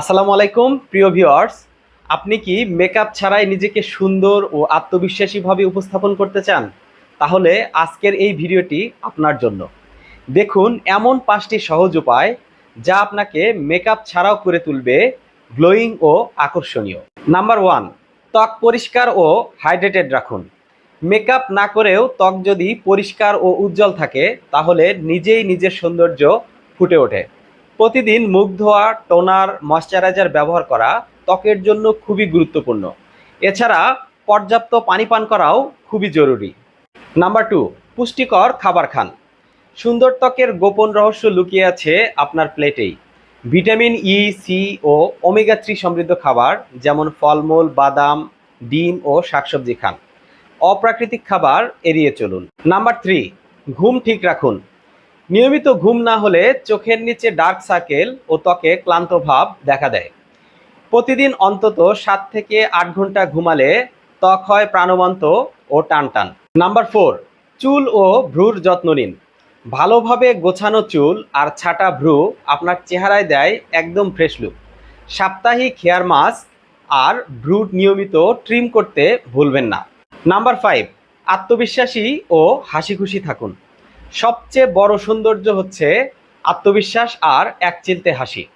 আসসালামু আলাইকুম, প্রিয় ভিউয়ার্স। আপনি কি মেকআপ ছাড়াই নিজেকে সুন্দর ও আত্মবিশ্বাসীভাবে উপস্থাপন করতে চান? তাহলে আজকের এই ভিডিওটি আপনার জন্য। দেখুন, এমন পাঁচটি সহজ উপায় যা আপনাকে মেকআপ ছাড়াও করে তুলবে গ্লোয়িং ও আকর্ষণীয়। নাম্বার ওয়ান ত্বক পরিষ্কার ও হাইড্রেটেড রাখুন। মেকআপ না করেও ত্বক যদি পরিষ্কার ও উজ্জ্বল থাকে, তাহলে নিজেই নিজের সৌন্দর্য ফুটে ওঠে। প্রতিদিন মুখ ধোয়া, টোনার, ময়শ্চারাইজার ব্যবহার করা ত্বকের জন্য খুবই গুরুত্বপূর্ণ। এছাড়া পর্যাপ্ত পানি পান করাও খুবই জরুরি। নাম্বার টু, পুষ্টিকর খাবার খান। সুন্দর ত্বকের গোপন রহস্য লুকিয়ে আছে আপনার প্লেটেই। ভিটামিন ই, সি ও ওমেগা থ্রি সমৃদ্ধ খাবার যেমন ফলমূল, বাদাম, ডিম ও শাকসবজি খান। অপ্রাকৃতিক খাবার এড়িয়ে চলুন। নাম্বার থ্রি, ঘুম ঠিক রাখুন। নিয়মিত ঘুম না হলে চোখের নিচে ডার্ক সার্কেল ও ত্বকে ক্লান্ত ভাব দেখা দেয়। প্রতিদিন অন্তত সাত থেকে আট ঘণ্টা ঘুমালে ত্বক হয় প্রাণবন্ত ও টানটান। নাম্বার ফোর চুল ও ভ্রুর যত্ন নিন। ভালোভাবে গোছানো চুল আর ছাটা ভ্রু আপনার চেহারায় দেয় একদম ফ্রেশ লুক সাপ্তাহিক হেয়ার মাস্ক আর ভ্রু নিয়মিত ট্রিম করতে ভুলবেন না। নাম্বার ফাইভ আত্মবিশ্বাসী ও হাসি খুশি থাকুন। সবচেয়ে বড় সৌন্দর্য হচ্ছে আত্মবিশ্বাস আর এক চিলতে হাসি।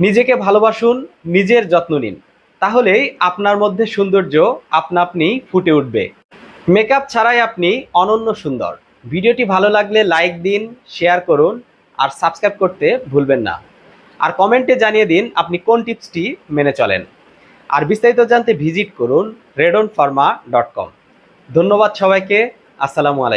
নিজেকে ভালোবাসুন, নিজের যত্ন নিন। তাহলেই আপনার মধ্যে সৌন্দর্য আপনা আপনি ফুটে উঠবে। মেকআপ ছাড়াই আপনি অনন্য সুন্দর। ভিডিওটি ভালো লাগলে লাইক দিন, শেয়ার করুন, আর সাবস্ক্রাইব করতে ভুলবেন না। আর কমেন্টে জানিয়ে দিন আপনি কোন টিপসটি মেনে চলেন। আর বিস্তারিত জানতে ভিজিট করুন রেডন ফার্মা ডট কম। ধন্যবাদ সবাইকে। আসসালামু আলাইকুম।